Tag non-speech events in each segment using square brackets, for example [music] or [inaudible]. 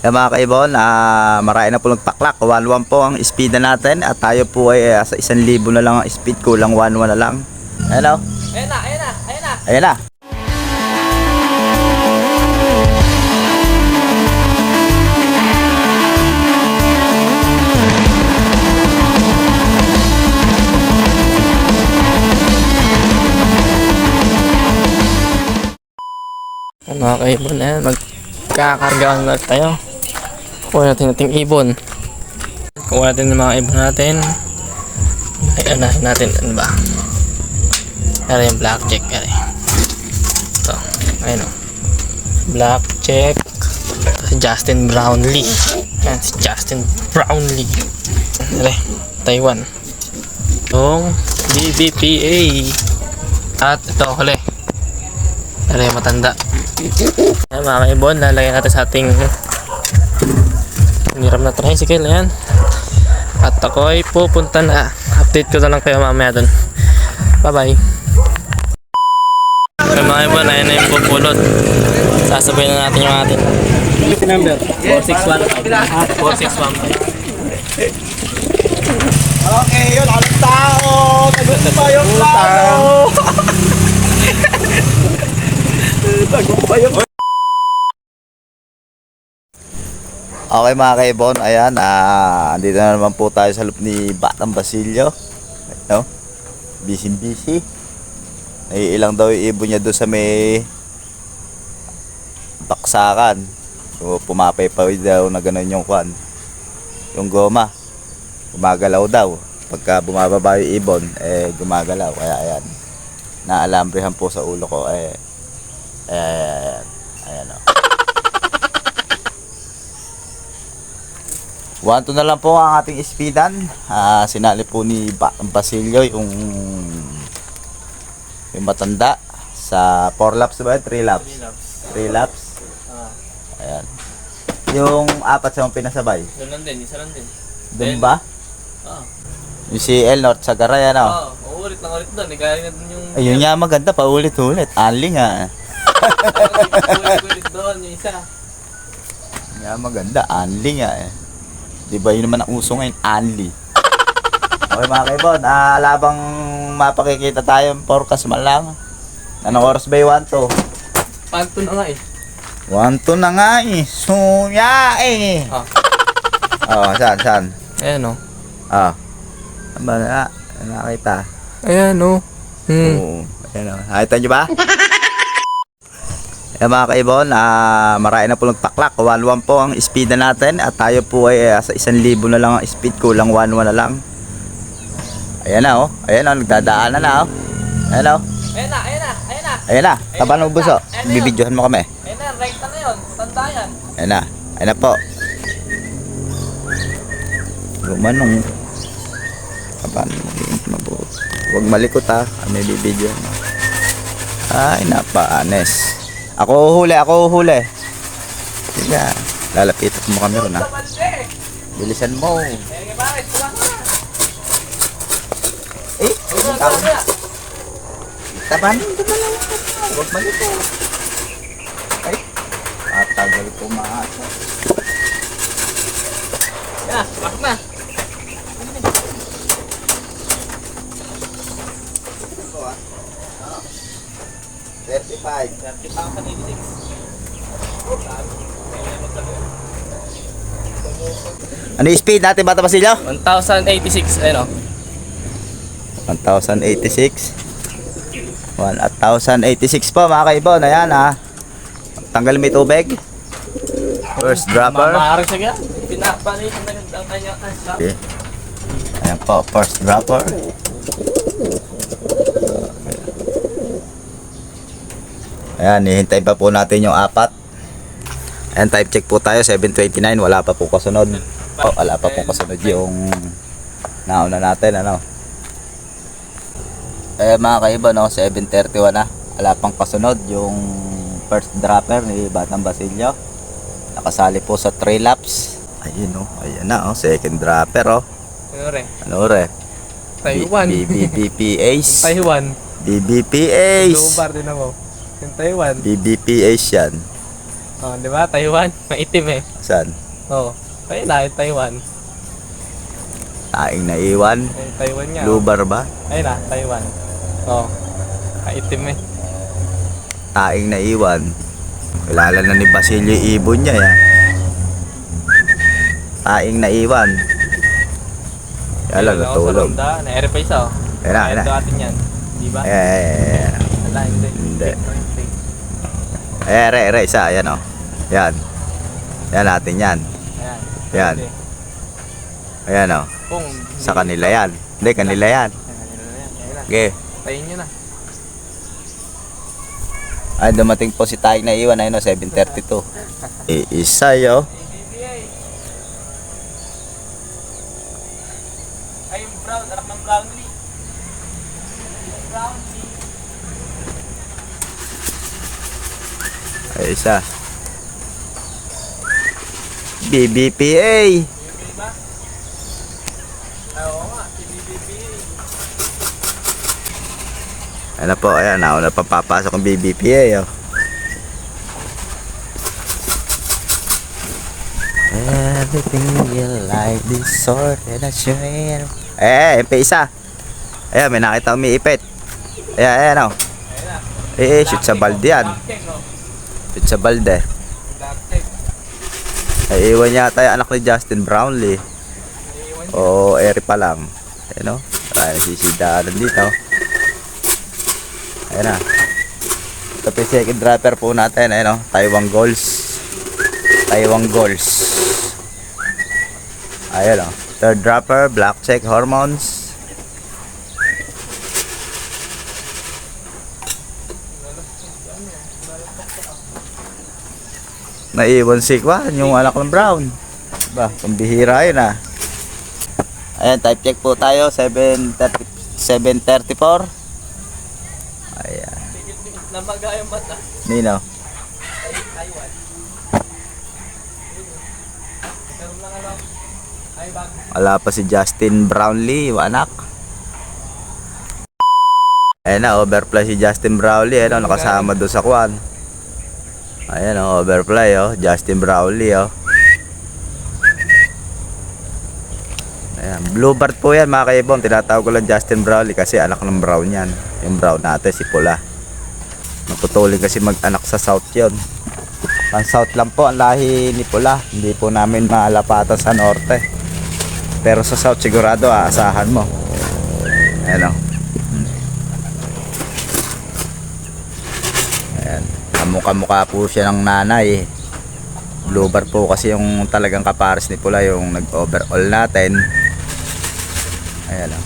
Eh mga kaibon, ah, marami na po nagpaklak. 1-1 po ang speed na natin at tayo po ay ah, sa 1,000 na lang ang speed, kulang 1-1 na lang. Ayan o, Ayan na, ayan na, ayan na. ayan na. Mga kaibon, ayan, magkakargaan na tayo. Kuha natin nating ibon. Kuha natin yung mga ibon natin. Ay, anahin natin, ano ba? Ano yung blackjack, ano Ito, ayun o. Blackjack. Si Justin Brownlee. Ayan, si Justin Brownlee. Ano Taiwan. Yung BBPA. At ito, huli. Ano yung matanda. Ayan mga kaibon, lalagyan natin sa ating hiram na tricycle. Ayan. At ako ay pupunta na. Update ko na lang kayo mamaya dun. Bye bye. Ayan mga kaibon, ayan na yung pupulot. Sasabay na natin yung atin. number? 4615. 4615. Okay, yun, alam tao! Tagot pa yung tao! [laughs] Okay mga kaibon, ayan, ah, andito na naman po tayo sa loop ni Batang Basilio. No? Busy busy. Naiilang daw yung ibon niya doon sa may baksakan. So, pumapay-pawid daw na ganun yung kwan. Yung goma. Gumagalaw daw. Pagka bumababa yung ibon, eh gumagalaw. Kaya ayan. Naalambrehan po sa ulo ko. Eh, eh ayan. Ayan o. One to na lang po ang ating speedan. Ah, sinali po ni ba Basilio yung yung matanda sa 4 laps ba? 3 laps. 3 laps. Ayan. Yung apat sa mga pinasabay. Doon lang din, isa lang din. Doon ba? Oo. Yung si El North sa Garay, ano? Oo, oh, ulit lang ulit doon. Igaya na dun yung... Ayun nga maganda, paulit-ulit. Anli nga. Ulit doon, yung isa. Nga maganda, anli nga eh. Di ba yun naman ang uso ngayon, anli. Okay mga kaibon, ah, labang mapakikita tayo ng forecast man lang. Anong oras ba yung 1 to? Panto na nga eh. 1 to na nga eh. Suya eh. Ah. Oh, saan, saan? Ayan o. Ah. Ano ba na? Nakita. Ayan o. Hmm. Oo. Ayan o. Nakita nyo ba? Ayan mga kaibon, ah, marami na po nagpaklak. 1-1 po ang speed na natin at tayo po ay ah, sa 1,000 na lang ang speed, kulang 1-1 na lang. Ayan na oh. Ayan na, nagdadaanan na oh. Ayan oh. Ayan na, ayan na, ayan na. Ayan na, taba ng buso. Na. Bibidyohan mo kami. Ayan na, right na na yun. Tanda yan. Ayan na. Ayan na po. Gumanong. Taban. Mabuti. Huwag malikot ha. May bibidyohan mo. Ay, napaanes. Ako huli, ako huli. Sige. Lalapitan mo kami ron ha. Bilisan mo. Eh, Kulang na, kulang na. taban. Huwag malikot. Ay, matagal pumasok. Ayan na, bak na. Ito ah. Ano? 35. Dati pa ang kanini 6. Ano yung speed natin, Bata Basilio? 1086, ayun o. 1086 1086 po mga kaibon ayan ha tanggal may tubig first dropper Mamaharang siya kaya. Pinapalitan na kanya. okay. ayan po first dropper ayan hihintay pa po natin yung apat. Ayan type check po tayo 729 wala pa po kasunod. Oh, wala pa po kasunod yung nauna natin ano? Eh mga kaiba no 731 na. Wala pang kasunod yung first dropper ni Batang Basilio. Nakasali po sa 3 laps. Ayun oh ayan na oh second dropper oh. Ano rin? ano re Taiwan. BBP Ace. Taiwan. BBP Ace. Lubar din ako. Yung Taiwan. BBP Ace yan Oh, di ba? Taiwan. [laughs] Maitim eh. Saan? Oo. Oh, tayo na, yung Taiwan. Taing naiwan. Eh, Taiwan nga. oh. Lubar ba? Ayun na, Taiwan. Oo. Oh, maitim eh. Taing naiwan. Kilala na ni Basilio ibon niya ya. Taing naiwan. Ayun, ako sa natulog. ronda. Na-air pa isa oh. Ayan na, ayan na. Ito atin yan. Di ba? Eh. Wala, hindi. Hindi. Eh, re, re, isa, ayan o. Yan. Yan natin yan. Ayan. Yan. Ayan o. Kung Sa kanila yan. Hindi, kanila yan. Okay. Tayin nyo na. Ay, dumating po si Taing na iwan. Ayun o, 7.32. [laughs] Iisa yo. Ay, yung brown. Anak ng brownlee. Ay, isa. BBPA. Ano po, ayan. Ako na papapasok ang BBPA. Oh. Everything you like this sort and a share. Eh, MP isa. Ayan, may nakita umiipit. Ayan, ayan o. Ayan na. Eh, shoot sa balde yan. Shoot sa balde. Ay, iwan yata yung anak ni Justin Brownlee. Oo, eri pa lang. Ayan o. Ay, nasisidaanan dito. Ayan na. Ito yung second dropper po natin. Ayan o. Taiwan Goals. Taiwan Goals. Ayan o. Third dropper, black check hormones. Naiwan si Kwan, yung anak ng Brown. Ba, pambihira yun ah. Ayan, type check po tayo, 730, 734. Ayan, Namaga yung mata. Nino. Taiwan. Wala pa si Justin Brownlee, yung anak. Ayan na, overplay si Justin Brownlee, ano, nakasama doon sa Kwan. Ayan o, overplay oh, Justin Brownlee oh. Ayan, Bluebird po yan mga kaibon, tinatawag ko lang Justin Brownlee kasi anak ng brown yan. Yung brown natin, si Pula. Naputulin kasi mag-anak sa south yon. Ang south lang po ang lahi ni Pula, hindi po namin maalapatan sa norte. Pero sa south sigurado aasahan mo. Ayan o. Ayan. Kamukha-mukha po siya ng nanay. Bluebar po kasi yung talagang kapares ni Pula yung nag-overall natin. Ayan o.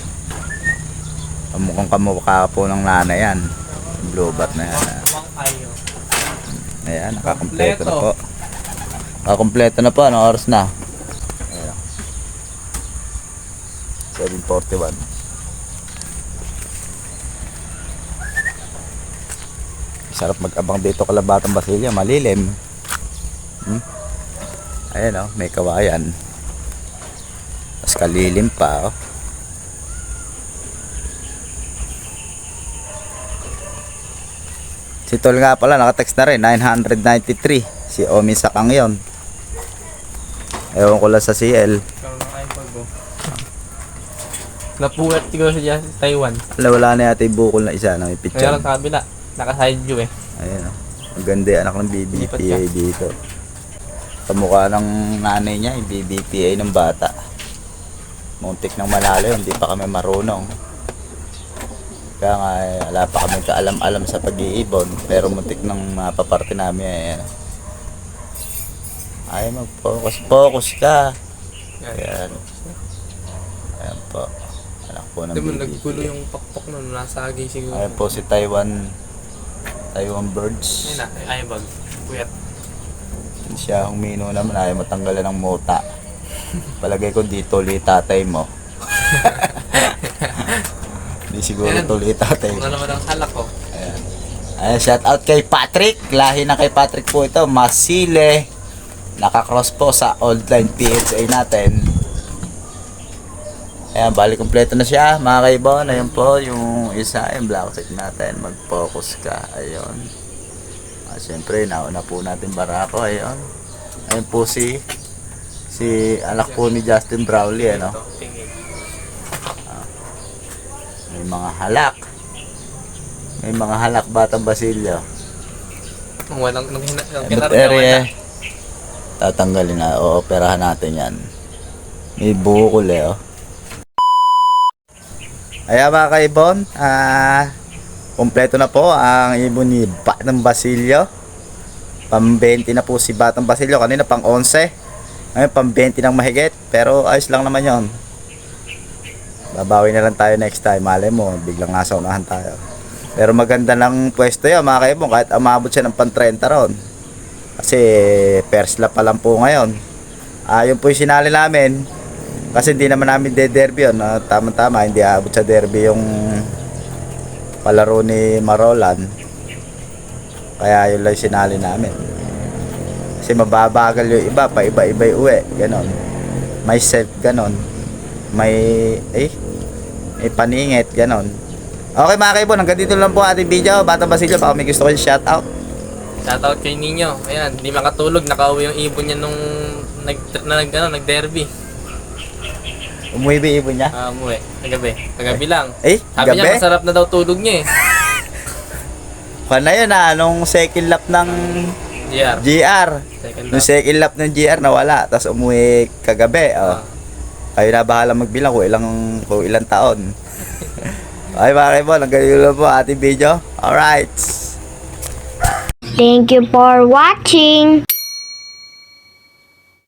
Kamukhang kamukha po ng nanay yan. Bluebar na yan. ah. Ayan, nakakompleto na po. Nakakompleto na po. Anong oras na? Ayan. o. 7.41. Sarap mag-abang dito kalabatang Basilio. Malilim. Hmm? Ayan o, may kawayan. Tapos kalilim pa oh. Si Tol nga pala, nakatext na rin, 993. Si Omi Sakang yon. Ewan ko lang sa CL. Lang oh. Napulat siguro siya sa Taiwan. Wala, wala na yata yung bukol na isa na may Kaya picture. lang sa kabila. Naka-side view eh. Ayan o. Ang ganda yung anak ng BBPA dito. Kamukha ng nanay niya, yung BBPA ng bata. Muntik ng malalim, hindi pa kami marunong. Kaya nga, eh, wala pa kami kaalam-alam sa pag-iibon. Pero muntik ng mapaparte namin. Ayan. Ay, mag-focus. Focus ka. Ayan. Ayan po. Anak po ng Hindi mo BBPA. naggulo yung pakpak nun. Nasagi siguro. Ayan po si Taiwan Taiwan Birds. Ayun na. Ay, bag. Puyat. Siya humino naman ayaw matanggalan ng mota. Palagay ko dito ulit tatay mo. [laughs] Hindi siguro Ayan. tuloy tatay mo. ano naman ang halak ko. Ayan. Ayan, shout out kay Patrick. Lahi na kay Patrick po ito. Masile. Nakakross po sa old line PHA natin. Ayan, bali kompleto na siya. Mga kaibon, ayan po yung isa, yung black natin. Mag-focus ka. Ayun. Ah, Siyempre, nauna po natin Barako. Ayun. Ayun po si si anak po ni Justin Brownlee. Ano? May mga halak. May mga halak batang Basilio. Kung walang nung hina, nung But area, tatanggalin na. O-operahan natin yan. May bukol eh, oh. Ayan mga kaibon, ah, kompleto na po ang ibon ni Batang Basilio. Pang 20 na po si Batang Basilio. Kanina pang 11. Ngayon pang 20 ng mahigit. Pero ayos lang naman yon. Babawi na lang tayo next time. Malay mo, biglang nasa unahan tayo. Pero maganda ng pwesto yan mga kaibon. Kahit umabot siya ng pang 30 ron. Kasi first lap pa lang po ngayon. Ah, po yung sinali namin. Kasi hindi naman namin de-derby yun. Ah, tama-tama, hindi aabot sa derby yung palaro ni Marolan. Kaya yun lang sinali namin. Kasi mababagal yung iba, pa iba-iba yung uwi. Ganon. May set, ganon. May, eh, may paningit, ganon. Okay mga kaibon, hanggang dito lang po ating video. Bata Basilio, baka may gusto ko yung shoutout. Shoutout kay Ninyo. Ayan, hindi makatulog. Nakauwi yung ibon niya nung nag, na, nag, ano, nag-derby. Umuwi ba ibon niya? Ah, umuwi. Kagabi. Kagabi lang. Eh, Sabi niya, gabi? masarap na daw tulog niya eh. [laughs] Kung na yun ah, nung second lap ng GR. GR. Second Nung lap. second lap ng GR nawala, tapos umuwi kagabi. Oh. Ah. Kayo na bahala magbilang kung ilang, kung ilang taon. okay mga kaibon, hanggang dito lang po ating video. Alright. Thank you for watching.